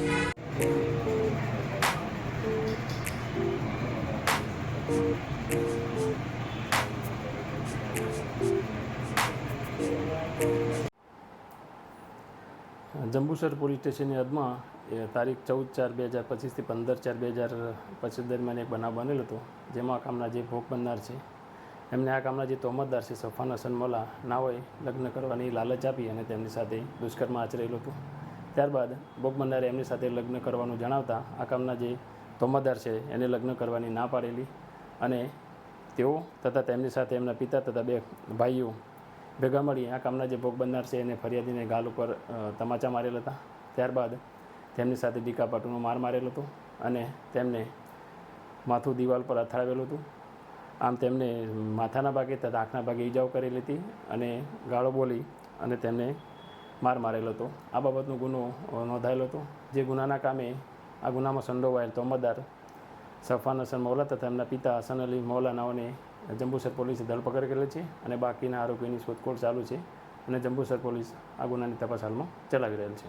Jambusar police સ્ટેશનની હદમાં તારીખ ચૌદ ચાર બે હજાર પચીસથી પંદર ચાર બે હજાર પચીસ દરમિયાન એક બનાવ બનેલો હતો, જેમાં આ કામના જે ભોગ બનનાર છે, એમને આ કામના જે તોમતદાર છે, સફાન હસન મોલા, ના હોય, લગ્ન કરવાની લાલચ આપી અને તેમની સાથે દુષ્કર્મ આચરેલું હતું. ત્યારબાદ ભોગમનારે એમની સાથે લગ્ન કરવાનું જણાવતા આ કામના જે તોમતદાર છે એને લગ્ન કરવાની ના પાડેલી અને તેઓ તથા તેમની સાથે એમના પિતા તથા બે ભાઈઓ ભેગા મળી આ કામના જે ભોગ બનનાર છે એને ફરિયાદીને ગાલ ઉપર તમાચા મારેલા હતા. ત્યારબાદ તેમની સાથે ડીકાપાટુનો માર મારેલો હતો અને તેમને માથું દિવાલ પર અથડાવેલું હતું. આમ તેમને માથાના ભાગે તથા આંખના ભાગે ઈજાઓ કરેલી હતી અને ગાળો બોલી અને તેમને માર મારેલો હતો. આ બાબતનો ગુનો નોંધાયેલો હતો. જે ગુનાના કામે આ ગુનામાં સંડોવાયેલ તોમતદાર સફાન હસન મૌલા તથા એમના પિતા હસન અલી મૌલા નાઓને જંબુસર પોલીસે ધરપકડ કરેલી છે અને બાકીના આરોપીની શોધખોળ ચાલુ છે અને જંબુસર પોલીસ આ ગુનાની તપાસ હાલમાં ચલાવી રહેલ છે.